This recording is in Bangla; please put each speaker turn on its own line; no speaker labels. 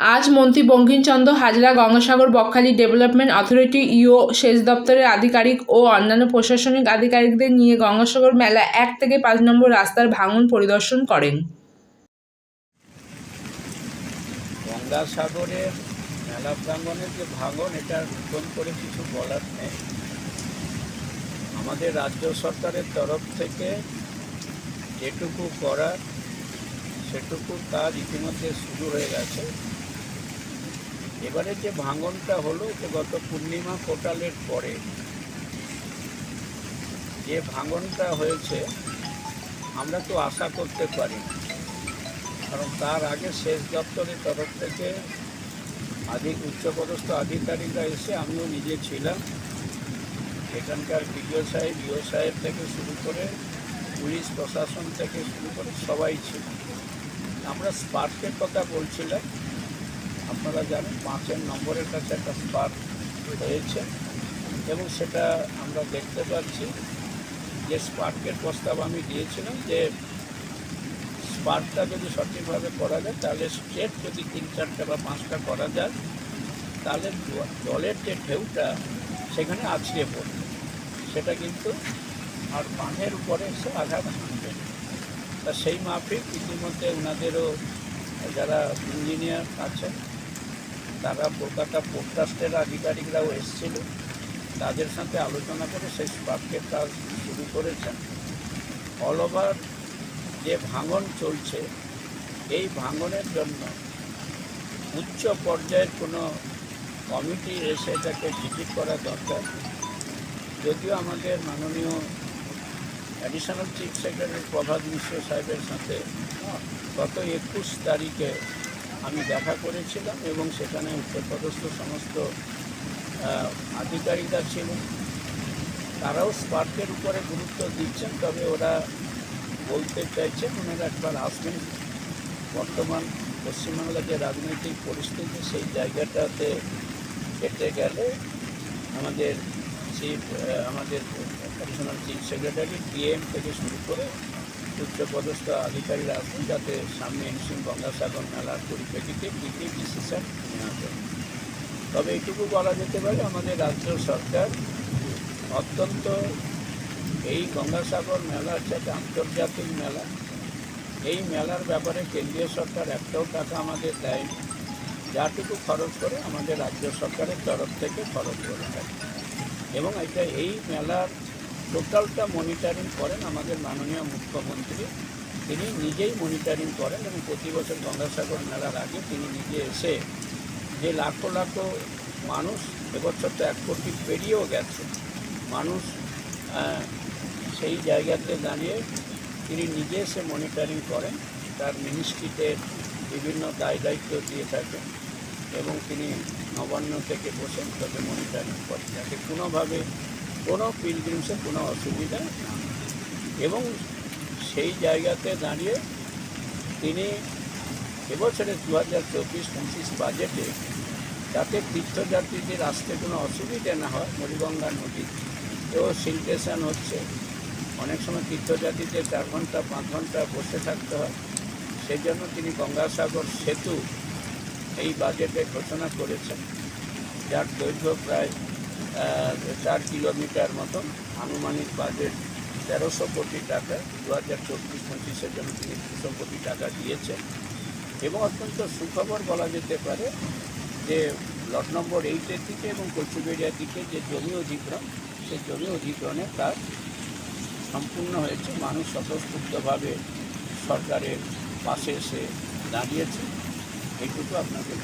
আজ মন্ত্রী Bankimchandra Hazra, Gangasagar Bakkhali development authority, E O সেচ দপ্তরের আধিকারিক ও অন্যান্য প্রশাসনিক আধিকারিকদের নিয়ে গঙ্গাসাগর মেলা এক থেকে পাঁচ নম্বর রাস্তার ভাঙন পরিদর্শন করেন।
গঙ্গাসাগরের মেলা প্রাঙ্গণের যে ভাঙন, এটা নতুন করে কিছু বলার নেই। আমাদের রাজ্য সরকারের তরফ থেকে যেটুকু করার, সেটুকু কাজ ইতিমধ্যে শুরু হয়ে গেছে। এবারে যে ভাঙনটা হলো, যে গত পূর্ণিমা পোর্টালের পরে যে ভাঙনটা হয়েছে, আমরা তো আশা করতে পারি কারণ তার আগে সেচ দপ্তরের তরফ থেকে আধিক উচ্চপদস্থ আধিকারিকরা এসে আমিও নিজে ছিলাম। এখানকার বিডিও সাহেব, ইও সাহেব থেকে শুরু করে পুলিশ প্রশাসন থেকে শুরু করে সবাই ছিল আমরা স্পার্কের কথা বলছিলাম। আপনারা জানেন, পাঁচের নম্বরের কাছে একটা স্পার্ক হয়েছে এবং সেটা আমরা দেখতে পাচ্ছি যে স্পার্কের প্রস্তাব আমি দিয়েছিলাম যে স্পার্কটা যদি সঠিকভাবে করা যায়, তাহলে স্টেট যদি তিন, চারটা বা পাঁচটা করা যায়, তাহলে জলের যে ঢেউটা সেখানে আছড়ে পড়বে সেটা কিন্তু আর বাঁধের উপরে এসে আঘাত হানবে। তা সেই মাফিক ইতিমধ্যে ওনাদেরও যারা ইঞ্জিনিয়ার আছেন তারা কলকাতা পোর্ট আধিকারিকরাও এসেছিল। তাদের সাথে আলোচনা করে সেই স্পার্কের কাজ শুরু করেছেন। অল ওভার যে ভাঙন চলছে, এই ভাঙনের জন্য উচ্চ পর্যায়ের কোনো কমিটি এসে এটাকে ভিজিট করা দরকার। যদিও আমাদের মাননীয় additional chief secretary Prabhat Mishra সাহেবের সাথে গত একুশ তারিখে আমি দেখা করেছিলাম এবং সেখানে উচ্চপদস্থ সমস্ত আধিকারিকরা ছিলেন। তারাও স্পার্কের উপরে গুরুত্ব দিচ্ছেন, তবে ওরা বলতে চাইছেন, ওনারা একবার আসবেন। বর্তমান পশ্চিমবাংলার যে রাজনৈতিক পরিস্থিতি, সেই জায়গাটাতে কেটে গেলে আমাদের চিফ আমাদের অ্যাডিশনাল চিফ সেক্রেটারি ডিএম থেকে শুরু করে উচ্চপদস্থ আধিকারীরা আসবেন যাতে সামনে এনসিন গঙ্গাসাগর মেলার পরিপ্রেক্ষিতে কী ডিসিশন নেওয়া যায় তবে এইটুকু বলা যেতে পারে, আমাদের রাজ্য সরকার অত্যন্ত এই গঙ্গাসাগর মেলা একটা আন্তর্জাতিক মেলা। এই মেলার ব্যাপারে কেন্দ্রীয় সরকার একটাও টাকা আমাদের দেয়নি। যাটুকু খরচ করে আমাদের রাজ্য সরকারের তরফ থেকে খরচ করে থাকে এবং এটা এই মেলার টোটালটা মনিটারিং করেন আমাদের মাননীয় মুখ্যমন্ত্রী। তিনি নিজেই মনিটারিং করেন এবং প্রতি বছর গঙ্গাসাগর মেলার আগে তিনি নিজে এসে যে লাখো লাখো মানুষ এবছর তো এক কোটি পেরিয়েও গেছে, মানুষ সেই জায়গাতে দাঁড়িয়ে তিনি নিজে এসে মনিটারিং করেন, তার মিনিস্ট্রিতে বিভিন্ন দায় দায়িত্ব দিয়ে থাকেন এবং তিনি নবান্ন থেকে বসে তাকে মনিটারিং করেন। যাতে কোনোভাবে কোনো পিলগ্রিমসের কোনো অসুবিধা না এবং সেই জায়গাতে দাঁড়িয়ে তিনি এবছরের দু হাজার চব্বিশ পঁচিশ বাজেটে যাতে তীর্থযাত্রীদের আসতে কোনো অসুবিধে না হয় মরিগঙ্গা নদী। তো সিলটেশন হচ্ছে, অনেক সময় তীর্থযাত্রীদের চার ঘণ্টা, পাঁচ ঘণ্টা বসে থাকতে হয়। সেই জন্য তিনি গঙ্গাসাগর সেতু এই বাজেটে ঘোষণা করেছেন। যার দৈর্ঘ্য প্রায় চার কিলোমিটার মতন আনুমানিক বাজেট তেরোশো কোটি টাকা দু হাজার চব্বিশ পঁচিশের জন্য তিনি দুশো কোটি টাকা দিয়েছেন। এবং অত্যন্ত সুখবর বলা যেতে পারে যে লট নম্বর এইটের দিকে এবং কচুবেড়িয়ার দিকে যে জমি অধিগ্রহণ, সেই জমি অধিগ্রহণের কাজ সম্পূর্ণ হয়েছে। মানুষ স্বতঃস্ফূর্তভাবে সরকারের পাশে এসে দাঁড়িয়েছে। এইটুকু আপনাকে